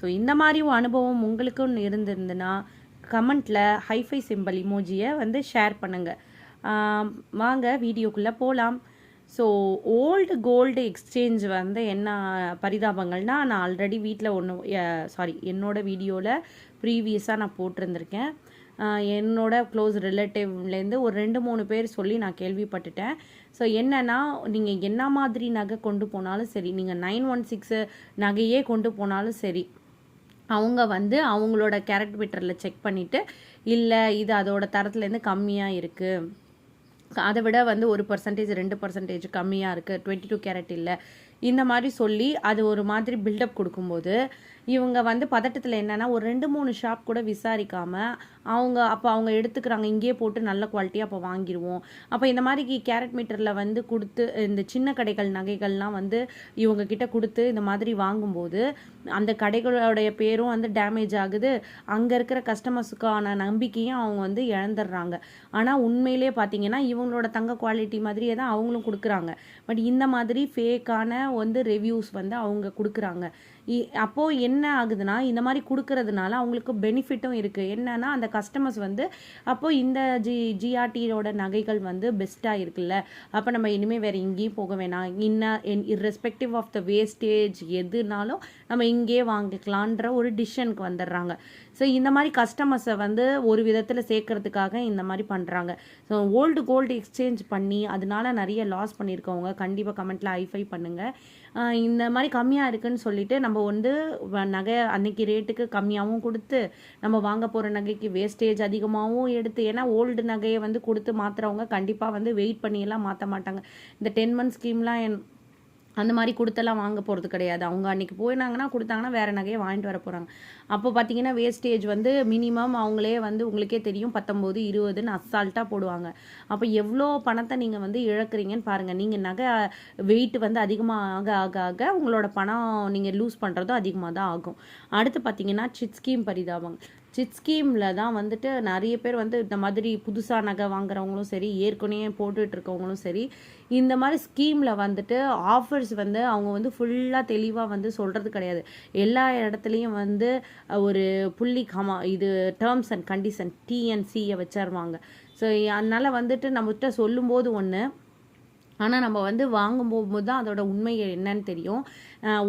So இந்த மாதிரி ஒரு அனுபவம் உங்களுக்கும் இருந்திருந்துன்னா கமெண்ட்டில் ஹைஃபை சிம்பிள் இமோஜியை வந்து ஷேர் பண்ணுங்கள் வாங்க வீடியோக்குள்ளே போகலாம் ஸோ ஓல்டு கோல்டு எக்ஸ்சேஞ்ச் வந்து என்ன பரிதாபங்கள்னா நான் ஆல்ரெடி வீட்டில் ஒன்று சாரி என்னோடய வீடியோவில் ப்ரீவியஸாக நான் போட்டிருந்திருக்கேன். என்னோடய என்னோட க்ளோஸ் ரிலேட்டிவ்லேருந்து ஒரு ரெண்டு மூணு பேர் சொல்லி நான் கேள்விப்பட்டுட்டேன். ஸோ என்னென்னா நீங்கள் என்ன மாதிரி நகை கொண்டு போனாலும் சரி நீங்கள் நைன் ஒன் சிக்ஸு நகையே கொண்டு போனாலும் சரி அவங்க வந்து அவங்களோட கேரட் மீட்டரில் செக் பண்ணிவிட்டு இல்லை இது அதோட தரத்துலேருந்து கம்மியாக இருக்குது அதை விட வந்து ஒரு பர்சன்டேஜ் ரெண்டு பர்சன்டேஜ் கம்மியாக இருக்குது டுவெண்ட்டி டூ கேரட் இல்லை. இந்த மாதிரி சொல்லி அது ஒரு மாதிரி பில்டப் கொடுக்கும்போது இவங்க வந்து பதட்டத்தில் என்னென்னா ஒரு ரெண்டு மூணு ஷாப் கூட விசாரிக்காமல் அவங்க அப்போ அவங்க எடுத்துக்கிறாங்க இங்கேயே போட்டு நல்ல குவாலிட்டியாக அப்போ வாங்கிடுவோம் அப்போ இந்த மாதிரி கேரட் மீட்டரில் வந்து கொடுத்து இந்த சின்ன கடைகள் நகைகள்லாம் வந்து இவங்க கிட்ட கொடுத்து இந்த மாதிரி வாங்கும்போது அந்த கடைகளுடைய பேரும் வந்து டேமேஜ் ஆகுது. அங்கே இருக்கிற கஸ்டமர்ஸுக்கான நம்பிக்கையும் அவங்க வந்து இழந்துடுறாங்க. ஆனால் உண்மையிலே பார்த்தீங்கன்னா இவங்களோட தங்க குவாலிட்டி மாதிரியே தான் அவங்களும் கொடுக்குறாங்க. பட் இந்த மாதிரி ஃபேக்கான வந்து ரிவ்யூஸ் வந்து அவங்க கொடுக்குறாங்க. இ- என்ன ஆகுதுன்னா இந்த மாதிரி கொடுக்கறதுனால அவங்களுக்கு பெனிஃபிட்டும் இருக்குது என்னன்னா அந்த கஸ்டமர்ஸ் வந்து அப்போது இந்த ஜி ஜிஆர்டியோட நகைகள் வந்து பெஸ்ட்டாக இருக்குல்ல. அப்போ நம்ம இனிமேல் வேறு எங்கேயும் போக வேணாம். இன்ன இர்ரெஸ்பெக்டிவ் ஆஃப் த வேஸ்டேஜ் எதுனாலும் நம்ம இங்கேயே வாங்கிக்கலான்ற ஒரு டிசிஷனுக்கு வந்துடுறாங்க. ஸோ இந்த மாதிரி கஸ்டமர்ஸை வந்து ஒரு விதத்தில் சேர்க்கறதுக்காக இந்த மாதிரி பண்ணுறாங்க ஸோ ஓல்டு கோல்டு எக்ஸ்சேஞ்ச் பண்ணி அதனால நிறைய லாஸ் பண்ணியிருக்கவங்க கண்டிப்பாக கமெண்ட்டில் ஐஃபை பண்ணுங்கள் இந்த மாதிரி கம்மியாக இருக்குன்னு சொல்லிட்டு நம்ம வந்து வ- நகை அன்னைக்கு ரேட்டுக்கு கம்மியாகவும் கொடுத்து நம்ம வாங்க போகிற நகைக்கு வேஸ்டேஜ் அதிகமாகவும் எடுத்து ஏன்னா ஓல்டு நகையை வந்து கொடுத்து மாற்றுறவங்க கண்டிப்பாக வந்து வெயிட் பண்ணியெல்லாம் மாற்ற மாட்டாங்க. இந்த டென் மந்த் ஸ்கீம்லாம் என் அந்த மாதிரி கொடுத்தெல்லாம் வாங்க போகிறது கிடையாது. அவங்க அன்றைக்கி போயினாங்கன்னா கொடுத்தாங்கன்னா வேறு நகையை வாங்கிட்டு வர போகிறாங்க அப்போ பார்த்தீங்கன்னா வேஸ்டேஜ் வந்து மினிமம் அவங்களே வந்து உங்களுக்கே தெரியும். பத்தொம்போது இருபதுன்னு அசால்ட்டாக போடுவாங்க. அப்போ எவ்வளோ பணத்தை நீங்கள் வந்து இழக்கிறீங்கன்னு பாருங்கள் நீங்கள் நகை வெயிட் வந்து அதிகமாக ஆக ஆக ஆக உங்களோட பணம் நீங்கள் லூஸ் பண்ணுறதும் அதிகமாக தான் ஆகும். அடுத்து பார்த்தீங்கன்னா சிட் ஸ்கீம் பரிதாபம் சிட் ஸ்கீமில் தான் வந்துட்டு நிறைய பேர் வந்து இந்த மாதிரி புதுசாக நகை வாங்குறவங்களும் சரி ஏற்கனவே போட்டுட்டு இருக்கவங்களும் சரி இந்த மாதிரி ஸ்கீமில் வந்துட்டு ஆஃபர்ஸ் வந்து அவங்க வந்து ஃபுல்லாக தெளிவாக வந்து சொல்கிறது கிடையாது. எல்லா இடத்துலையும் வந்து ஒரு புள்ளி கமா இது டேர்ம்ஸ் அண்ட் கண்டிஷன் டிஎன்சியை வச்சிருவாங்க. ஸோ அதனால் வந்துட்டு நம்மகிட்ட சொல்லும்போது ஒன்று ஆனால் நம்ம வந்து வாங்கும் போகும்போது தான் அதோட உண்மை என்னன்னு தெரியும்.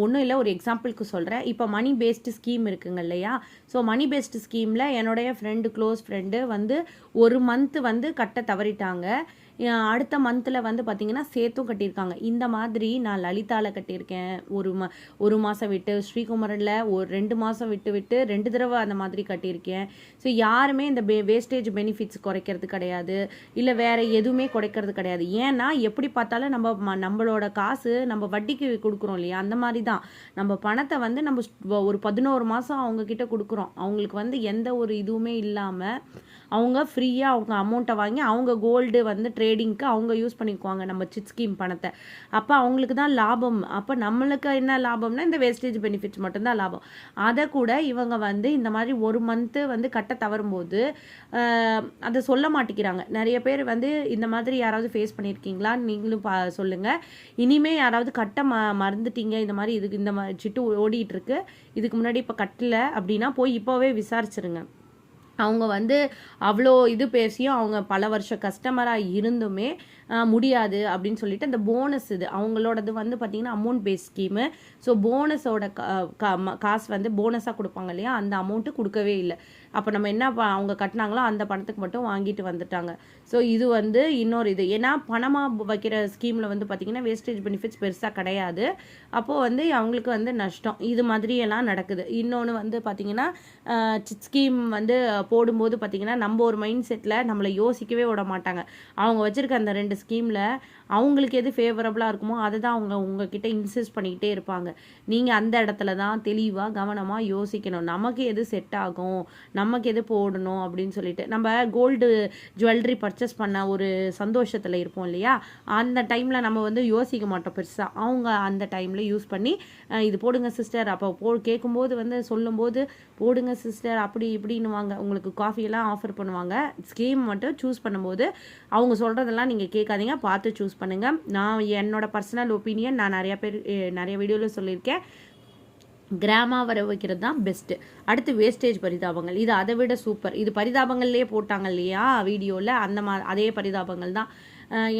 ஒன்றும் இல்லை ஒரு எக்ஸாம்பிளுக்கு சொல்கிறேன் இப்போ மணி பேஸ்டு ஸ்கீம் இருக்குங்க இல்லையா? ஸோ மணி பேஸ்டு ஸ்கீமில் என்னுடைய ஃப்ரெண்டு க்ளோஸ் ஃப்ரெண்டு வந்து ஒரு மந்த்து வந்து கட்ட தவறிட்டாங்க. அடுத்த மந்தில் வந்து பார்த்திங்கன்னா சேர்த்தும் கட்டியிருக்காங்க. இந்த மாதிரி நான் லலிதாவில் கட்டியிருக்கேன். ஒரு ம ஒரு மாதம் விட்டு ஸ்ரீகுமரனில் ஒரு ரெண்டு மாதம் விட்டு விட்டு ரெண்டு தடவை அந்த மாதிரி கட்டியிருக்கேன். ஸோ யாருமே இந்த பே வேஸ்டேஜ் பெனிஃபிட்ஸ் குறைக்கிறது கிடையாது. இல்லை வேறு எதுவுமே குறைக்கிறது கிடையாது. ஏன்னா எப்படி பார்த்தாலும் நம்ம ம- நம்மளோட காசு நம்ம வட்டிக்கு கொடுக்குறோம் இல்லையா? அந்த மாதிரி தான் நம்ம பணத்தை வந்து நம்ம ஸ்- ஒரு பதினோரு மாதம் அவங்கக்கிட்ட கொடுக்குறோம். அவங்களுக்கு வந்து எந்த ஒரு இதுவுமே இல்லாமல் அவங்க ஃப்ரீயாக அவங்க அமௌண்ட்டை வாங்கி அவங்க கோல்டு வந்து ட்ரேடிங்க்கு அவங்க யூஸ் பண்ணிக்குவாங்க நம்ம சிட் ஸ்கீம் பணத்தை. அப்போ அவங்களுக்கு தான் லாபம். அப்போ நம்மளுக்கு என்ன லாபம்னா இந்த வேஸ்டேஜ் பெனிஃபிட்ஸ் மட்டும்தான் லாபம். அதை கூட இவங்க வந்து இந்த மாதிரி ஒரு மந்த்து வந்து கட்ட தவறும்போது அதை சொல்ல மாட்டேங்கிறாங்க நிறைய பேர் வந்து இந்த மாதிரி யாராவது ஃபேஸ் பண்ணியிருக்கீங்களா நீங்களும் பா சொல்லுங்கள் இனிமே யாராவது கட்ட ம மறந்துட்டீங்க. இந்த மாதிரி இதுக்கு இந்த மாதிரி சிட்டு ஓடிட்டுருக்கு இதுக்கு முன்னாடி இப்போ கட்டல அப்படின்னா போய் இப்போவே விசாரிச்சிருங்க. அவங்க வந்து அவ்வளோ இது பேசியும் அவங்க பல வருஷம் கஸ்டமராக இருந்துமே முடியாது அப்படின்னு சொல்லிட்டு அந்த போனஸ் இது. அவங்களோடது வந்து பார்த்திங்கன்னா அமௌண்ட் பேஸ் ஸ்கீமு ஸோ போனஸோட காசு வந்து போனஸாக கொடுப்பாங்க இல்லையா? அந்த அமௌண்ட்டு கொடுக்கவே இல்லை. அப்போ நம்ம என்ன ப- அவங்க கட்டினாங்களோ அந்த பணத்துக்கு மட்டும் வாங்கிட்டு வந்துட்டாங்க. ஸோ இது வந்து இன்னொரு இது. ஏன்னா பணமாக வைக்கிற ஸ்கீமில் வந்து பார்த்திங்கன்னா வேஸ்டேஜ் பெனிஃபிட்ஸ் பெருசாக கிடையாது. அப்போது வந்து அவங்களுக்கு வந்து நஷ்டம். இது மாதிரியெல்லாம் நடக்குது. இன்னொன்று வந்து பார்த்திங்கன்னா ஸ்கீம் வந்து போடும்போது பார்த்திங்கன்னா நம்ம ஒரு மைண்ட் செட்டில் நம்மளை யோசிக்கவே விட மாட்டாங்க. அவங்க வச்சுருக்க அந்த ரெண்டு ஸ்கீமில் அவங்களுக்கு எது ஃபேவரபுளாக இருக்குமோ அதை தான் அவங்க உங்ககிட்ட இன்சிஸ்ட் பண்ணிக்கிட்டே இருப்பாங்க. நீங்கள் அந்த இடத்துல தான் தெளிவாக கவனமாக யோசிக்கணும். நமக்கு எது செட் ஆகும் நமக்கு எது போடணும் அப்படின்னு சொல்லிட்டு. நம்ம கோல்டு ஜுவல்லரி பர்ச்சேஸ் பண்ண ஒரு சந்தோஷத்தில் இருப்போம் இல்லையா? அந்த டைமில் நம்ம வந்து யோசிக்க மாட்டோம் பெருசாக அவங்க அந்த டைமில் யூஸ் பண்ணி இது போடுங்க சிஸ்டர் அப்போ போ கேட்கும்போது வந்து சொல்லும்போது போடுங்க சிஸ்டர் அப்படி இப்படின்னுவாங்க. உங்களுக்கு காஃபியெல்லாம் ஆஃபர் பண்ணுவாங்க. ஸ்கீம் மட்டும் சூஸ் பண்ணும்போது அவங்க சொல்கிறதெல்லாம் நீங்கள் கேட்காதீங்க. பார்த்து சூஸ் பண்ணுங்கள் நான் என்னோட பர்சனல் ஒப்பீனியன் நான் நிறையா பேர் நிறைய வீடியோவில் சொல்லியிருக்கேன். கிராமாக வர வைக்கிறது தான் பெஸ்ட்டு அடுத்து வேஸ்டேஜ் பரிதாபங்கள். இது அதை விட சூப்பர் இது பரிதாபங்கள்லேயே போட்டாங்க இல்லையா? வீடியோவில் அந்த மா அதே பரிதாபங்கள் தான்.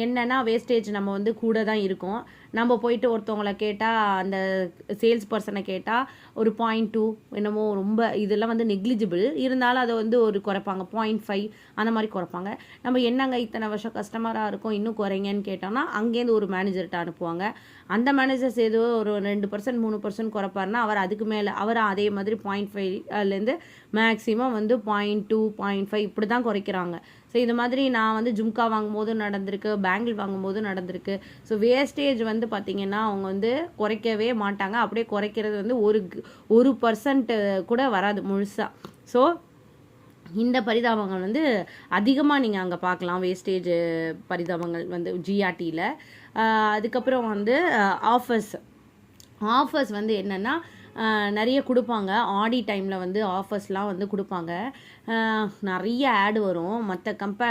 என்னென்னா வேஸ்டேஜ் நம்ம வந்து கூட தான் இருக்கும். நம்ம போயிட்டு ஒருத்தவங்களை கேட்டால் அந்த சேல்ஸ் பர்சனை கேட்டால் ஒரு பாயிண்ட் டூ என்னமோ ரொம்ப இதெல்லாம் வந்து நெக்லிஜிபிள் இருந்தாலும் அதை வந்து ஒரு குறைப்பாங்க. பாயிண்ட் ஃபைவ் அந்த மாதிரி குறைப்பாங்க. நம்ம என்னங்க இத்தனை வருஷம் கஸ்டமராக இருக்கும் இன்னும் குறைங்கன்னு கேட்டோம்னா அங்கேருந்து ஒரு மேனேஜர்கிட்ட அனுப்புவாங்க. அந்த மேனேஜர்ஸ் ஏதோ ஒரு ரெண்டு பர்சன்ட் மூணு பர்சன்ட் குறைப்பாருன்னா அவர் அதுக்கு மேலே அவர் அதே மாதிரி பாயிண்ட் ஃபைவ்லேருந்து மேக்ஸிமம் வந்து பாயிண்ட் டூ பாயிண்ட் ஃபைவ் இப்படி தான் குறைக்கிறாங்க. ஸோ இது மாதிரி நான் வந்து ஜும்கா வாங்கும்போது நடந்திருக்கு பேங்கிள் வாங்கும்போது நடந்திருக்கு. ஸோ வேஸ்டேஜ் வந்து பார்த்திங்கன்னா அவங்க வந்து குறைக்கவே மாட்டாங்க. அப்படியே குறைக்கிறது வந்து ஒரு ஒரு பர்சன்ட் கூட வராது முழுசாக ஸோ இந்த பரிதாபங்கள் வந்து அதிகமாக நீங்கள் அங்கே பார்க்கலாம் வேஸ்டேஜ் பரிதாபங்கள் வந்து ஜிஆர்டியில் அதுக்கப்புறம் வந்து ஆஃபர்ஸ் ஆஃபர்ஸ் வந்து என்னென்னா நிறைய கொடுப்பாங்க. ஆடி டைமில் வந்து ஆஃபர்ஸ்லாம் வந்து கொடுப்பாங்க. நிறைய ஆடு வரும். மற்ற கம்பே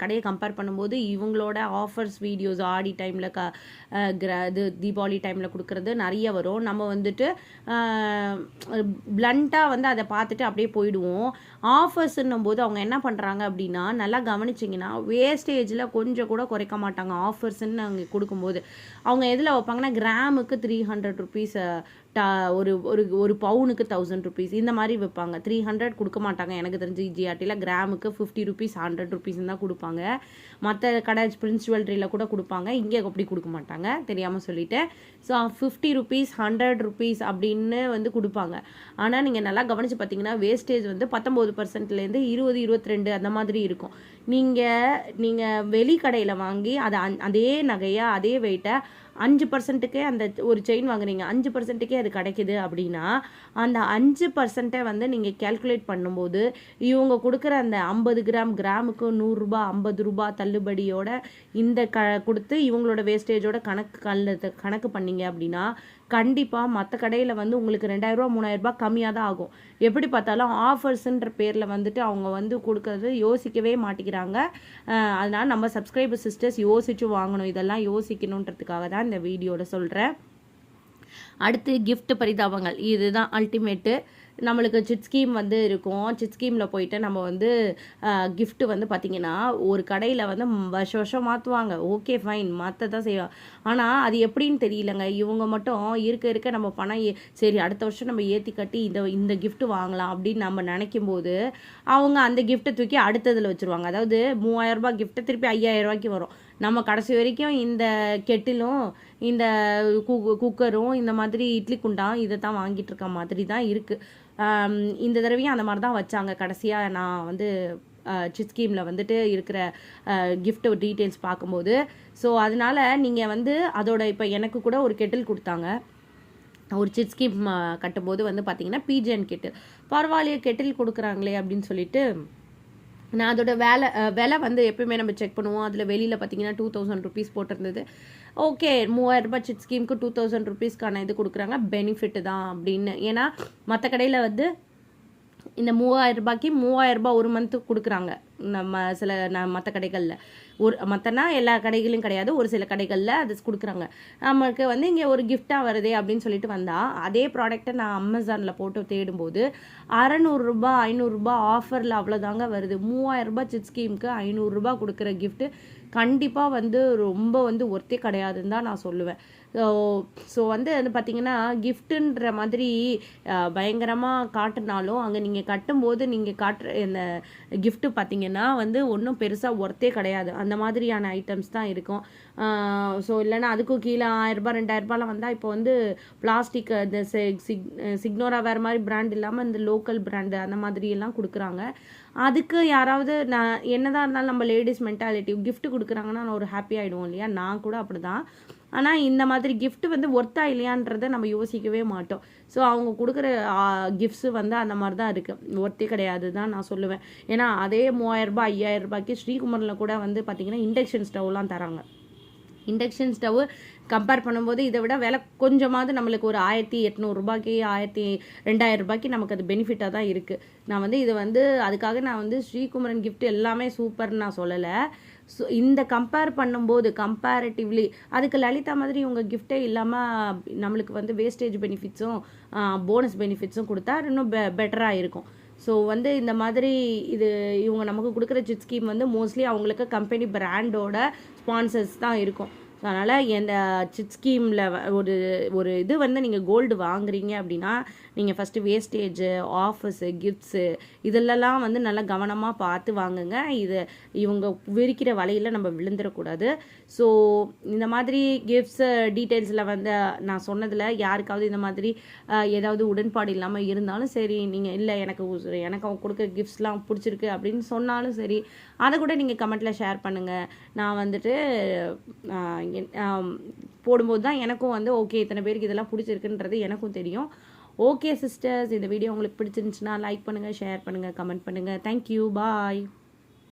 கடையை கம்பேர் பண்ணும்போது இவங்களோட ஆஃபர்ஸ் வீடியோஸ் ஆடி டைமில் க கிர இது தீபாவளி டைமில் கொடுக்குறது நிறைய வரும். நம்ம வந்துட்டு பிளண்ட்டாக வந்து அதை பார்த்துட்டு அப்படியே போயிடுவோம். ஆஃபர்ஸ்ன்னும் போது அவங்க என்ன பண்ணுறாங்க அப்படின்னா நல்லா கவனிச்சிங்கன்னா வேஸ்டேஜில் கொஞ்சம் கூட குறைக்க மாட்டாங்க. ஆஃபர்ஸ்ன்னு அவங்க கொடுக்கும்போது. அவங்க எதில் வைப்பாங்கன்னா கிராமுக்கு த்ரீ ஹண்ட்ரட் ருபீஸ் ஒரு ஒரு ஒரு பவுனுக்கு தௌசண்ட் ருபீஸ் இந்த மாதிரி வைப்பாங்க. த்ரீ ஹண்ட்ரட் கொடுக்க மாட்டாங்க எனக்கு பதினஞ்சு ஜிஆர்டியில் கிராமுக்கு ஃபிஃப்டி ருபீஸ் ஹண்ட்ரட் ருபீஸ் தான் கொடுப்பாங்க. மற்ற கடை பிரின்ஸ் கூட கொடுப்பாங்க. இங்கே அப்படி கொடுக்க மாட்டாங்க. தெரியாமல் சொல்லிவிட்டு so fifty rupees hundred rupees அப்படின்னு வந்து கொடுப்பாங்க. ஆனால் நீங்கள் நல்லா கவனித்து பார்த்தீங்கன்னா வேஸ்டேஜ் வந்து பத்தொம்போது பர்சன்ட்லேருந்து இருபது இருபத்தி ரெண்டு அந்த மாதிரி இருக்கும். நீங்கள் நீங்கள் வெளி கடையில் வாங்கி அதை அந்- அதே நகையை அதே வெயிட்டை அஞ்சு பர்சன்ட்டுக்கே அந்த ஒரு செயின் வாங்குறீங்க அஞ்சு பர்சன்ட்டுக்கே அது கிடைக்குது அப்படின்னா அந்த அஞ்சு பர்சன்ட்டை வந்து நீங்கள் கேல்குலேட் பண்ணும்போது இவங்க கொடுக்குற அந்த ஐம்பது கிராம் கிராமுக்கு நூறுரூபா ஐம்பது ரூபா தள்ளுபடியோட இந்த க கொடுத்து இவங்களோட வேஸ்டேஜோட கணக்கு கல்ல கணக்கு பண்ணீங்க அப்படின்னா கண்டிப்பாக மற்ற கடையில் வந்து உங்களுக்கு ரெண்டாயிரரூபா மூணாயிரரூபா கம்மியாக தான் ஆகும். எப்படி பார்த்தாலும் ஆஃபர்ஸுன்ற பேரில் வந்துட்டு அவங்க வந்து கொடுக்கறது யோசிக்கவே மாட்டேங்கிறாங்க. அதனால் நம்ம சப்ஸ்கிரைபர் சிஸ்டர்ஸ் யோசிச்சு வாங்கணும். இதெல்லாம் யோசிக்கணுன்றதுக்காக தான் இந்த வீடியோவில் சொல்கிறேன் அடுத்து கிஃப்ட் பரிதாபங்கள். இதுதான் அல்டிமேட்டு நம்மளுக்கு சிட் ஸ்கீம் வந்து இருக்கும். சிட் ஸ்கீமில் போயிட்டு நம்ம வந்து கிஃப்ட்டு வந்து பார்த்திங்கன்னா ஒரு கடையில் வந்து வருஷம் வருஷம் மாற்றுவாங்க ஓகே ஃபைன் மாற்ற தான் செய்வாங்க. ஆனால் அது எப்படின்னு தெரியலங்க. இவங்க மட்டும் இருக்க இருக்க நம்ம பணம் சரி அடுத்த வருஷம் நம்ம ஏற்றி கட்டி இந்த இந்த கிஃப்ட்டு வாங்கலாம் அப்படின்னு நம்ம நினைக்கும் போது அவங்க அந்த கிஃப்ட்டை தூக்கி அடுத்ததில் வச்சுருவாங்க. அதாவது மூவாயிரம் கிஃப்ட்டை திருப்பி ஐயாயிரம் ரூபாய்க்கு வரும். நம்ம கடைசி வரைக்கும் இந்த கெட்டிலும் இந்த கு- குக்கரும் இந்த மாதிரி இட்லி குண்டா இதை தான் வாங்கிட்டு இருக்க மாதிரி தான் இருக்குது இந்த தடவையும் அந்த மாதிரி தான் வச்சாங்க. கடைசியாக நான் வந்து சிட் ஸ்கீமில் வந்துட்டு இருக்கிற கிஃப்ட் டீட்டெயில்ஸ் பார்க்கும்போது. ஸோ அதனால நீங்கள் வந்து அதோட இப்போ எனக்கு கூட ஒரு கெட்டில் கொடுத்தாங்க. ஒரு சிட் ஸ்கீம் கட்டும்போது வந்து பார்த்தீங்கன்னா பிஜிஎன் கெட்டில் பரவாயில்லையே கெட்டில் கொடுக்குறாங்களே அப்படின்னு சொல்லிட்டு நான் அதோட வேலை விலை வந்து எப்பயுமே நம்ம செக் பண்ணுவோம். அதில் வெளியில் பார்த்தீங்கன்னா டூ தௌசண்ட் ருபீஸ் போட்டிருந்தது. ஓகே மூவாயிரம் ரூபாய் சிட் ஸ்கீமுக்கு டூ தௌசண்ட் ருபீஸ்க்கான இது கொடுக்குறாங்க. பெனிஃபிட் தான் அப்படின்னு. ஏன்னா மற்ற கடையில் வந்து இந்த மூவாயிரம் ரூபாய்க்கு மூவாயிரம் ரூபாய் ஒரு மந்த்துக்கு கொடுக்குறாங்க. நம்ம சில ந மற்ற கடைகளில். ஒரு மற்றனா எல்லா கடைகளும் கிடையாது ஒரு சில கடைகளில் அது கொடுக்குறாங்க. நமக்கு வந்து இங்கே ஒரு கிஃப்டாக வருதே அப்படின்னு சொல்லிட்டு வந்தால் அதே ப்ராடக்ட்டை நான் அமேசானில் போட்டு தேடும்போது அறநூறுரூபா ஐநூறுரூபா ஆஃபரில் அவ்வளோதாங்க வருது. மூவாயிரரூபா ரூபாய் சிட் ஸ்கீமுக்கு ஐநூறுரூபா கொடுக்குற கிஃப்ட்டு கண்டிப்பாக வந்து ரொம்ப வந்து ஒர்த்தே கிடையாதுன்னு தான் நான் சொல்லுவேன். ஸோ ஸோ வந்து அது பார்த்தீங்கன்னா கிஃப்ட்டுன்ற மாதிரி பயங்கரமாக காட்டுனாலும் அங்கே நீங்கள் கட்டும்போது நீங்கள் காட்டுற இந்த கிஃப்ட்டு பார்த்தீங்கன்னா வந்து ஒன்றும் பெருசாக ஒர்த்தே கிடையாது. அந்த மாதிரியான ஐட்டம்ஸ் தான் இருக்கும். ஸோ இல்லைன்னா அதுக்கும் கீழே ஆயிரரூபா ரெண்டாயிரரூபாலாம் வந்தால் இப்போ வந்து பிளாஸ்டிக் இந்த சிக் சிக்னோரா வேறு மாதிரி பிராண்ட் இல்லாமல் இந்த லோக்கல் பிராண்டு அந்த மாதிரியெல்லாம் கொடுக்குறாங்க. அதுக்கு யாராவது நான் என்னதான் இருந்தாலும் நம்ம லேடிஸ் மென்டாலிட்டி கிஃப்ட் கொடுக்குறாங்கன்னா நான் ஒரு ஹாப்பி ஆகிடுவோம் இல்லையா? நான் கூட அப்படி தான் ஆனால் இந்த மாதிரி கிஃப்ட்டு வந்து ஒர்த்தா இல்லையான்றதை நம்ம யோசிக்கவே மாட்டோம். ஸோ அவங்க கொடுக்குற கிஃப்ட்ஸு வந்து அந்த மாதிரி தான் இருக்குது ஒர்த்தே கிடையாது தான் நான் சொல்லுவேன். ஏன்னா அதே மூவாயிரரூபா ஐயாயிரரூபாய்க்கு ஐயாயிரம் ரூபாய்க்கு ஸ்ரீகுமரில் கூட வந்து பார்த்திங்கன்னா இண்டக்ஷன் ஸ்டவ்லாம் தராங்க. இண்டக்ஷன் ஸ்டவ் கம்பேர் பண்ணும்போது இதை விட விலை கொஞ்சமாவது நம்மளுக்கு ஒரு ஆயிரத்தி எட்நூறுபாய்க்கு ஆயிரத்தி ரெண்டாயிரம் ரூபாய்க்கு நமக்கு அது பெனிஃபிட்டாக தான் இருக்குது நான் வந்து இது வந்து அதுக்காக நான் வந்து ஸ்ரீகுமரன் கிஃப்ட் எல்லாமே சூப்பர்னு நான் சொல்லலை. ஸோ இந்த கம்பேர் பண்ணும்போது கம்பேரிட்டிவ்லி அதுக்கு லலிதா மாதிரி இவங்க கிஃப்டே இல்லாமல் நம்மளுக்கு வந்து வேஸ்டேஜ் பெனிஃபிட்ஸும் போனஸ் பெனிஃபிட்ஸும் கொடுத்தா இன்னும் பெ பெட்டராக இருக்கும். ஸோ வந்து இந்த மாதிரி இது இவங்க நமக்கு கொடுக்குற சிட் ஸ்கீம் வந்து மோஸ்ட்லி அவங்களுக்கு கம்பெனி பிராண்டோட ஸ்பான்சர்ஸ் தான் இருக்கும். ஸோ அதனால் எந்த சிட் ஸ்கீமில் ஒரு ஒரு இது வந்து நீங்கள் கோல்டு வாங்குறீங்க அப்படின்னா நீங்கள் ஃபஸ்ட்டு வேஸ்டேஜு ஆஃபர்ஸு கிஃப்ட்ஸு இதிலெல்லாம் வந்து நல்லா கவனமாக பார்த்து வாங்குங்க. இது இவங்க விரிக்கிற வலையில் நம்ம விழுந்துடக்கூடாது ஸோ இந்த மாதிரி கிஃப்ட்ஸு டீட்டெயில்ஸில் வந்து நான் சொன்னதில் யாருக்காவது இந்த மாதிரி ஏதாவது உடன்பாடு இல்லாமல் இருந்தாலும் சரி நீங்கள் இல்லை எனக்கு எனக்கு அவங்க கொடுக்குற கிஃப்ட்ஸ்லாம் பிடிச்சிருக்கு அப்படின்னு சொன்னாலும் சரி அதை கூட நீங்கள் கமெண்ட்டில் ஷேர் பண்ணுங்கள் நான் வந்துட்டு போடும்போது தான் எனக்கும் வந்து ஓகே இத்தனை பேருக்கு இதெல்லாம் பிடிச்சிருக்குன்றது எனக்கும் தெரியும். ஓகே சிஸ்டர்ஸ் இந்த வீடியோ உங்களுக்கு பிடிச்சிருந்துச்சுன்னா லைக் பண்ணுங்கள் ஷேர் பண்ணுங்கள் கமெண்ட் பண்ணுங்கள் தேங்க்யூ பாய்